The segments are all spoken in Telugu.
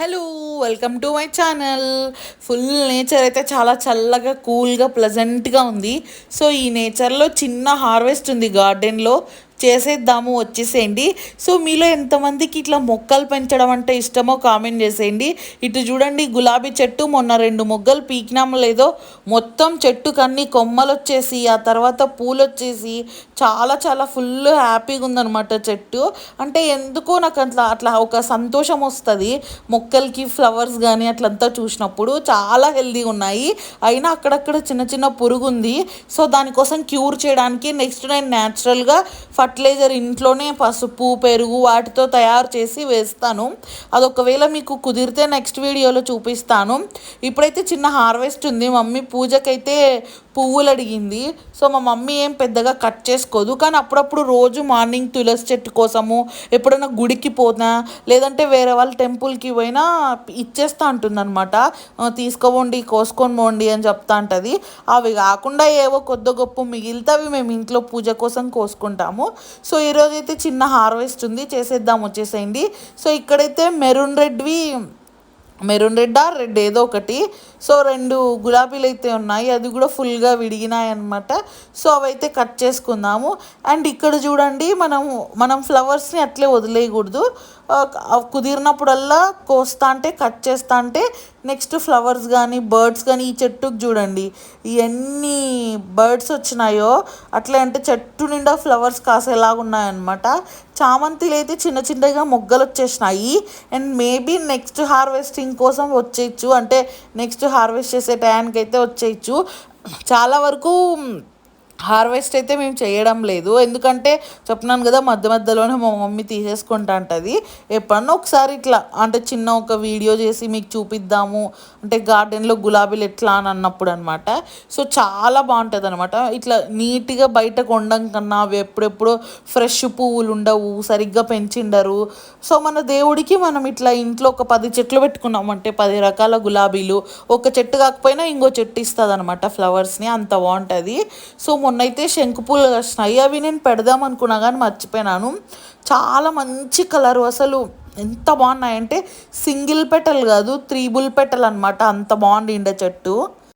Hello welcome to my channel full nature అయితే చాలా చల్లగా కూల్గా ప్లజెంట్గా ఉంది. సో ఈ నేచర్లో చిన్న హార్వెస్ట్ ఉంది గార్డెన్లో చేసేద్దాము వచ్చేసేయండి. సో మీలో ఎంతమందికి ఇట్లా మొక్కలు పెంచడం అంటే ఇష్టమో కామెంట్ చేసేయండి. ఇటు చూడండి గులాబీ చెట్టు మొన్న రెండు మొగ్గలు పీకినాము లేదో. మొత్తం చెట్టు కన్నీ కొమ్మలు వచ్చేసి ఆ తర్వాత పూలు వచ్చేసి చాలా చాలా ఫుల్ హ్యాపీగా ఉందన్నమాట చెట్టు. అంటే ఎందుకో నాకు అట్లా అట్లా ఒక సంతోషం వస్తుంది. మొక్కలకి ఫ్లవర్స్ కానీ అట్లంతా చూసినప్పుడు చాలా హెల్దీగా ఉన్నాయి. అయినా అక్కడక్కడ చిన్న చిన్న పురుగు ఉంది సో దానికోసం క్యూర్ చేయడానికి నెక్స్ట్ నేను న్యాచురల్గా ఫర్టిలైజర్ ఇంట్లోనే పసుపు పెరుగు వాటితో తయారు చేసి వేస్తాను. అది ఒకవేళ మీకు కుదిరితే నెక్స్ట్ వీడియోలో చూపిస్తాను. ఇప్పుడైతే చిన్న హార్వెస్ట్ ఉంది. మమ్మీ పూజకైతే పువ్వులు అడిగింది సో మా మమ్మీ ఏం పెద్దగా కట్ చేసుకోదు. కానీ అప్పుడప్పుడు రోజు మార్నింగ్ తులసి చెట్టు కోసము ఎప్పుడైనా గుడికి పోనా లేదంటే వేరే వాళ్ళ టెంపుల్కి పోయినా ఇచ్చేస్తా ఉంటుంది అనమాట తీసుకోబోండి కోసుకొని పోండి అని చెప్తా ఉంటుంది అవి కాకుండా ఏవో కొద్ది గొప్ప మిగిలితే అవి మేము ఇంట్లో పూజ కోసం కోసుకుంటాము. సో ఈరోజు అయితే చిన్న హార్వెస్ట్ ఉంది. చేసేద్దాం వచ్చేసేయండి. సో ఇక్కడైతే మెరూన్ రెడ్వి మెరూన్ రెడ్ ఆర్ రెడ్ ఏదో ఒకటి. సో రెండు గులాబీలు అయితే ఉన్నాయి. అది కూడా ఫుల్గా విడిగినాయి అనమాట సో అవైతే కట్ చేసుకుందాము. అండ్ ఇక్కడ చూడండి మనము మనం ఫ్లవర్స్ని అట్లే వదిలేయకూడదు. కుదిరినప్పుడల్లా కోస్తా అంటే కట్ చేస్తా అంటే నెక్స్ట్ ఫ్లవర్స్ కానీ బర్డ్స్ కానీ ఈ చెట్టుకు చూడండి. ఎన్ని బర్డ్స్ వచ్చినాయో అట్లా అంటే చెట్టు నిండా ఫ్లవర్స్ కాసేలాగా ఉన్నాయన్నమాట చామంతిలు అయితే చిన్న చిన్నగా మొగ్గలు వచ్చేసినాయి. అండ్ మేబీ నెక్స్ట్ హార్వెస్టింగ్ కోసం వచ్చేయచ్చు. అంటే నెక్స్ట్ హార్వెస్ట్ చేసే టైంకి అయితే వచ్చేయచ్చు. చాలా వరకు హార్వెస్ట్ అయితే మేము చేయడం లేదు. ఎందుకంటే చెప్తున్నాను కదా మధ్య మధ్యలోనే మా మమ్మీ తీసేసుకుంటా అంటది. ఎప్పుడన్నా ఒకసారి ఇట్లా అంటే చిన్న ఒక వీడియో చేసి మీకు చూపిద్దాము. అంటే గార్డెన్లో గులాబీలు ఎట్లా అని అన్నప్పుడు అనమాట సో చాలా బాగుంటుంది అనమాట ఇట్లా నీట్గా బయట కొండం కన్నా అవి ఎప్పుడెప్పుడు ఫ్రెష్ పువ్వులు ఉండవు సరిగ్గా పెంచిండరు. సో మన దేవుడికి మనం ఇట్లా ఇంట్లో ఒక పది చెట్లు పెట్టుకున్నామంటే పది రకాల గులాబీలు. ఒక చెట్టు కాకపోయినా ఇంకో చెట్టు ఇస్తుంది అనమాట ఫ్లవర్స్ని అంత బాగుంటుంది. సో మొన్నైతే శంకుపూలు వచ్చినాయి. అవి నేను పెడదాం అనుకున్నా కానీ మర్చిపోయినాను. చాలా మంచి కలరు అసలు. ఎంత బాగున్నాయంటే సింగిల్ పెటల్ కాదు త్రీబుల్ పెటల్ అనమాట అంత బాగుంది ఇండ చెట్టు.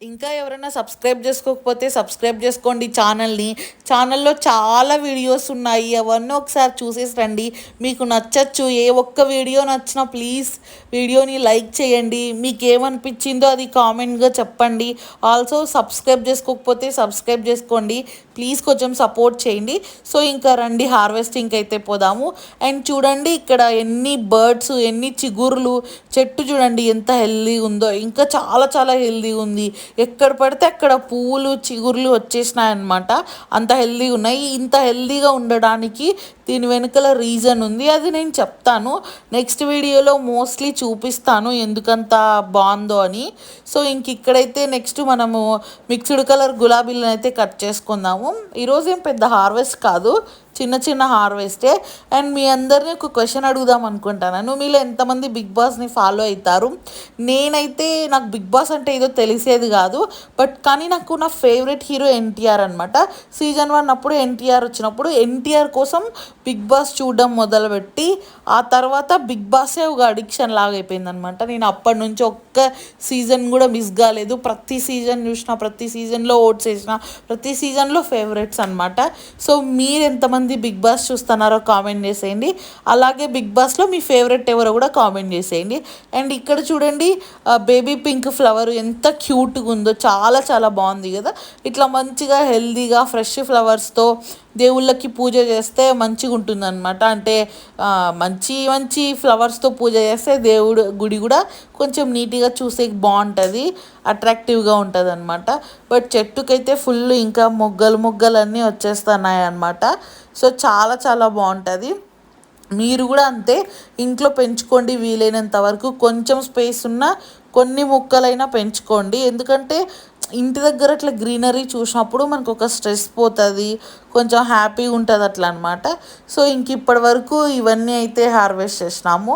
ఇంకా ఎవరైనా సబ్స్క్రైబ్ చేసుకోకపోతే సబ్స్క్రైబ్ చేసుకోండి ఛానల్ని ఛానల్లో చాలా వీడియోస్ ఉన్నాయి. అవన్నీ ఒకసారి చూసేసి రండి. మీకు నచ్చచ్చు ఏ ఒక్క వీడియో నచ్చినా ప్లీజ్ వీడియోని లైక్ చేయండి. మీకు ఏమనిపించిందో అది కామెంట్గా చెప్పండి. ఆల్సో సబ్స్క్రైబ్ చేసుకోకపోతే సబ్స్క్రైబ్ చేసుకోండి. ప్లీజ్ కొంచెం సపోర్ట్ చేయండి. సో ఇంకా రండి హార్వెస్టింగ్కి అయితే పోదాము. అండ్ చూడండి ఇక్కడ ఎన్ని బర్డ్స్ ఎన్ని చిగురులు చెట్టు చూడండి ఎంత హెల్దీగా ఉందో. ఇంకా చాలా చాలా హెల్దీగా ఉంది. ఎక్కడ పడితే అక్కడ పువ్వులు వచ్చేసినాయి అన్నమాట అంత హెల్దీగా ఉన్నాయి. ఇంత హెల్దీగా ఉండడానికి దీని వెనుకల రీజన్ ఉంది. అది నేను చెప్తాను. నెక్స్ట్ వీడియోలో మోస్ట్లీ చూపిస్తాను ఎందుకంత బాగుందో అని. సో ఇంక ఇక్కడైతే నెక్స్ట్ మనము మిక్స్డ్ కలర్ గులాబీలను అయితే కట్ చేసుకుందాము. ఈరోజు ఏం పెద్ద హార్వెస్ట్ కాదు. చిన్న చిన్న హార్వెస్టే. అండ్ మీ అందరినీ ఒక క్వశ్చన్ అడుగుదాం అనుకుంటాను. మీలో ఎంతమంది బిగ్ బాస్ని ఫాలో అవుతారు? నేనైతే నాకు బిగ్ బాస్ అంటే ఏదో తెలిసేది కాదు. బట్ కానీ నాకు నా ఫేవరెట్ హీరో ఎన్టీఆర్ అనమాట సీజన్ వన్ అప్పుడు ఎన్టీఆర్ వచ్చినప్పుడు ఎన్టీఆర్ కోసం బిగ్ బాస్ చూడడం మొదలుపెట్టి ఆ తర్వాత బిగ్ బాసే ఒక అడిక్షన్ లాగా అయిపోయింది అనమాట నేను అప్పటి నుంచి ఒక్క సీజన్ కూడా మిస్ కాలేదు. ప్రతి సీజన్ చూసిన ప్రతి సీజన్లో ఓట్స్ వేసిన ప్రతి సీజన్లో ఫేవరెట్స్ అనమాట సో మీరు ఎంతమంది ఎంతమంది బిగ్ బాస్ చూస్తున్నారో కామెంట్ చేసేయండి. అలాగే బిగ్ బాస్లో మీ ఫేవరెట్ ఎవరో కూడా కామెంట్ చేసేయండి. అండ్ ఇక్కడ చూడండి బేబీ పింక్ ఫ్లవర్ ఎంత క్యూట్గా ఉందో చాలా చాలా బాగుంది కదా. ఇట్లా మంచిగా హెల్దీగా ఫ్రెష్ ఫ్లవర్స్తో దేవుళ్ళకి పూజ చేస్తే మంచిగా ఉంటుంది అనమాట అంటే మంచి మంచి ఫ్లవర్స్తో పూజ చేస్తే దేవుడు గుడి కూడా కొంచెం నీట్గా చూసే బాగుంటుంది అట్రాక్టివ్గా ఉంటుంది అనమాట బట్ చెట్టుకైతే ఫుల్ ఇంకా మొగ్గలు మొగ్గలు అన్నీ వచ్చేస్తున్నాయి అనమాట సో చాలా చాలా బాగుంటుంది మీరు కూడా అంతే ఇంట్లో పెంచుకోండి వీలైనంత వరకు. కొంచెం స్పేస్ ఉన్న కొన్ని మొక్కలైనా పెంచుకోండి. ఎందుకంటే ఇంటి దగ్గర అట్లా గ్రీనరీ చూసినప్పుడు మనకు ఒక స్ట్రెస్ పోతుంది కొంచెం హ్యాపీగా ఉంటుంది అట్లా అనమాట సో ఇంక ఇప్పటి వరకు ఇవన్నీ అయితే హార్వెస్ట్ చేసినాము.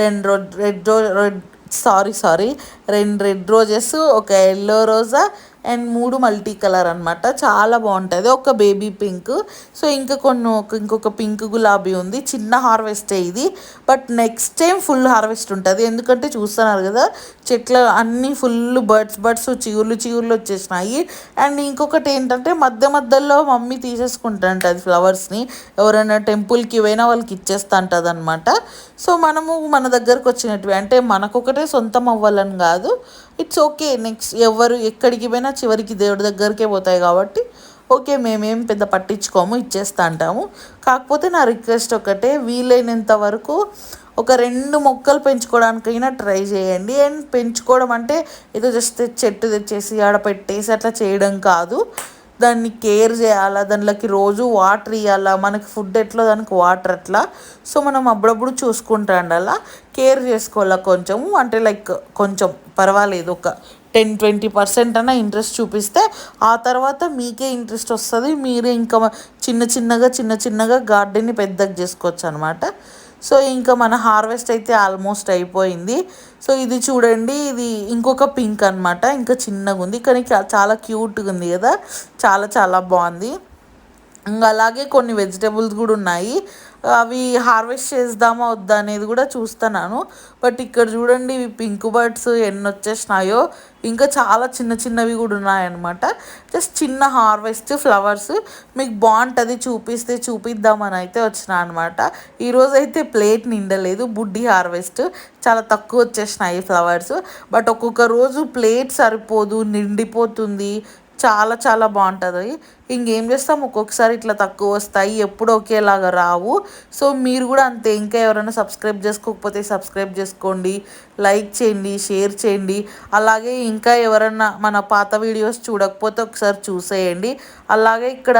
రెండు రెడ్ రో రెడ్ సారీ సారీ రెండు రెడ్ రోజెస్ ఒక ఎల్లో రోజా అండ్ మూడు మల్టీ కలర్ అనమాట చాలా బాగుంటుంది. ఒక బేబీ పింక్. సో ఇంకా కొన్ని ఒక ఇంకొక పింక్ గులాబీ ఉంది. చిన్న హార్వెస్టే ఇది. But next time full harvest ఉంటుంది. ఎందుకంటే చూస్తున్నారు కదా చెట్ల అన్నీ ఫుల్ బర్డ్స్ బర్డ్స్ చిగుర్లు చిగుర్లు వచ్చేసినాయి. అండ్ ఇంకొకటి ఏంటంటే మధ్య మధ్యలో మమ్మీ తీసేసుకుంటా అది ఫ్లవర్స్ని. ఎవరైనా టెంపుల్కి పోయినా వాళ్ళకి ఇచ్చేస్తా ఉంటుంది అనమాట సో మనము మన దగ్గరకు వచ్చినట్టు అంటే మనకొకటే సొంతం అవ్వాలని కాదు. ఇట్స్ ఓకే నెక్స్ట్ ఎవరు ఎక్కడికి పోయినా చివరికి దేవుడి దగ్గరికే పోతాయి కాబట్టి ఓకే మేమేం పెద్ద పట్టించుకోము ఇచ్చేస్తా అంటాము. కాకపోతే నా రిక్వెస్ట్ ఒకటే వీలైనంత వరకు ఒక రెండు మొక్కలు పెంచుకోవడానికైనా ట్రై చేయండి. అండ్ పెంచుకోవడం అంటే ఏదో జస్ట్ చెట్టు తెచ్చేసి ఆడ పెట్టేసి అట్లా చేయడం కాదు. దాన్ని కేర్ చేయాలా? దానిలోకి రోజు వాటర్ ఇవ్వాలా మనకి ఫుడ్ ఎట్లా? దానికి వాటర్ ఎట్లా? సో మనం అప్పుడప్పుడు చూసుకుంటా ఉండాలా? కేర్ చేసుకోవాలా కొంచెం అంటే లైక్ కొంచెం పర్వాలేదు. ఒక టెన్ ట్వంటీ పర్సెంట్ అన్న ఇంట్రెస్ట్ చూపిస్తే ఆ తర్వాత మీకే ఇంట్రెస్ట్ వస్తుంది. మీరే ఇంకా చిన్న చిన్నగా చిన్న చిన్నగా గార్డెన్ని పెద్దగా చేసుకోవచ్చు అనమాట సో ఇంకా మన హార్వెస్ట్ అయితే ఆల్మోస్ట్ అయిపోయింది. సో ఇది చూడండి ఇది ఇంకొక పింక్ అనమాట ఇంకా చిన్నగా ఉంది కానీ చాలా క్యూట్గా ఉంది కదా. చాలా చాలా బాగుంది. ఇంకా అలాగే కొన్ని వెజిటేబుల్స్ కూడా ఉన్నాయి. అవి హార్వెస్ట్ చేద్దామా వద్దా అనేది కూడా చూస్తున్నాను. బట్ ఇక్కడ చూడండి ఇవి పింక్ బర్డ్స్ ఎన్ని వచ్చేసినాయో. ఇంకా చాలా చిన్న చిన్నవి కూడా ఉన్నాయన్నమాట. జస్ట్ చిన్న హార్వెస్ట్ ఫ్లవర్స్. మీకు బాగుంటుంది చూపిస్తే చూపిద్దామని అయితే వచ్చిన అనమాట ఈరోజు అయితే ప్లేట్ నిండలేదు బుడ్డి హార్వెస్ట్. చాలా తక్కువ వచ్చేసినాయి ఫ్లవర్స్. బట్ ఒక్కొక్క రోజు ప్లేట్ సరిపోదు నిండిపోతుంది. చాలా చాలా బాగుంటుంది. ఇంకేం చేస్తాం? ఒక్కొక్కసారి ఇట్లా తక్కువ వస్తాయి. ఎప్పుడు ఒకేలాగా రావు. సో మీరు కూడా అంతే. ఇంకా ఎవరైనా సబ్స్క్రైబ్ చేసుకోకపోతే సబ్స్క్రైబ్ చేసుకోండి. లైక్ చేయండి షేర్ చేయండి. అలాగే ఇంకా ఎవరైనా మన పాత వీడియోస్ చూడకపోతే ఒకసారి చూసేయండి. అలాగే ఇక్కడ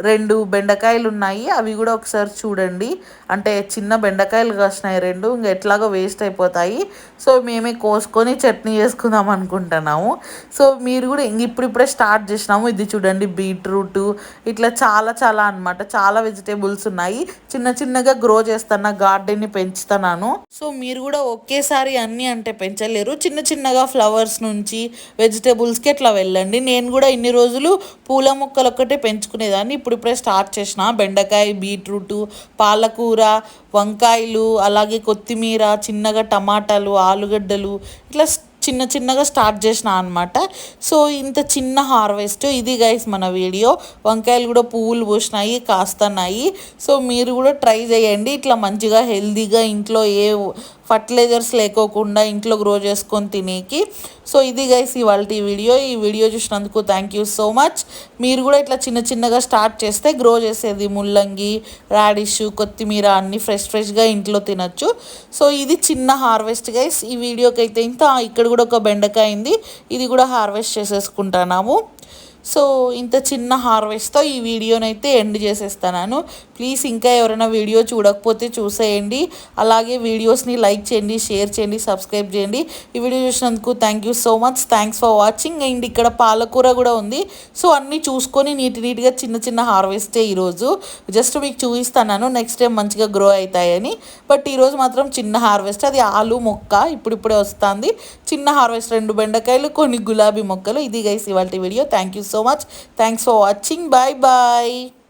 రెండు బెండకాయలు ఉన్నాయి అవి కూడా ఒకసారి చూడండి. అంటే చిన్న బెండకాయలు కాసినాయి రెండు ఇంకా ఎట్లాగో వేస్ట్ అయిపోతాయి. సో మేమే కోసుకొని చట్నీ చేసుకుందాం అనుకుంటున్నాము. సో మీరు కూడా ఇప్పుడిప్పుడే స్టార్ట్ చేసినాము. ఇది చూడండి బీట్రూట్ ఇట్లా చాలా చాలా అనమాట చాలా వెజిటేబుల్స్ ఉన్నాయి. చిన్న చిన్నగా గ్రో చేస్తున్న గార్డెన్ని పెంచుతున్నాను. సో మీరు కూడా ఒకేసారి అన్నీ అంటే పెంచలేరు. చిన్న చిన్నగా ఫ్లవర్స్ నుంచి వెజిటేబుల్స్కి అట్లా వెళ్ళండి. నేను కూడా ఇన్ని రోజులు పూల మొక్కలు ఒక్కటే పెంచుకునేదాన్ని. ఇప్పుడిప్పుడే స్టార్ట్ చేసిన బెండకాయ బీట్రూట్ పాలకూర వంకాయలు అలాగే కొత్తిమీర చిన్నగా టమాటాలు ఆలుగడ్డలు ఇట్లా చిన్న చిన్నగా స్టార్ట్ చేసిన అనమాట సో ఇంత చిన్న హార్వెస్ట్ ఇది గైస్ మన వీడియో. వంకాయలు కూడా పువ్వులు పోసినాయి కాస్తున్నాయి. సో మీరు కూడా ట్రై చేయండి. ఇట్లా మంచిగా హెల్తీగా ఇంట్లో ఏ ఫర్టిలైజర్స్ లేకోకుండా ఇంట్లో గ్రో చేసుకొని తినేకి. సో ఇది గైస్ ఇవాళ ఈ వీడియో ఈ వీడియో చూసినందుకు థ్యాంక్ యూ సో మచ్ మీరు కూడా ఇట్లా చిన్న చిన్నగా స్టార్ట్ చేస్తే గ్రో చేసేది ముల్లంగి రాడిష్ కొత్తిమీర అన్ని ఫ్రెష్ ఫ్రెష్గా ఇంట్లో తినచ్చు. సో ఇది చిన్న హార్వెస్ట్ గైస్ ఈ వీడియోకి అయితే ఇంత. ఇక్కడ కూడా ఒక బెండకాయ ఇది కూడా హార్వెస్ట్ చేసేసుకుంటున్నాము. సో ఇంత చిన్న హార్వెస్ట్తో ఈ వీడియోనైతే ఎండ్ చేసేస్తాను ప్లీజ్ ఇంకా ఎవరైనా వీడియో చూడకపోతే చూసేయండి. అలాగే వీడియోస్ని లైక్ చేయండి షేర్ చేయండి సబ్స్క్రైబ్ చేయండి. ఈ వీడియో చూసినందుకు thank you so much thanks for watching and ఇక్కడ పాలకూర కూడా ఉంది. సో అన్నీ చూసుకొని నీట్ నీట్గా చిన్న చిన్న హార్వెస్టే ఈరోజు. జస్ట్ మీకు చూపిస్తాను నెక్స్ట్ టైం మంచిగా గ్రో అవుతాయని. బట్ ఈరోజు మాత్రం చిన్న హార్వెస్ట్. అది ఆలు మొక్క ఇప్పుడిప్పుడే వస్తుంది. చిన్న హార్వెస్ట్. రెండు బెండకాయలు కొన్ని గులాబీ మొక్కలు. ఇది గైస్ ఇవాళ video. Thank you so much. Thanks for watching. Bye bye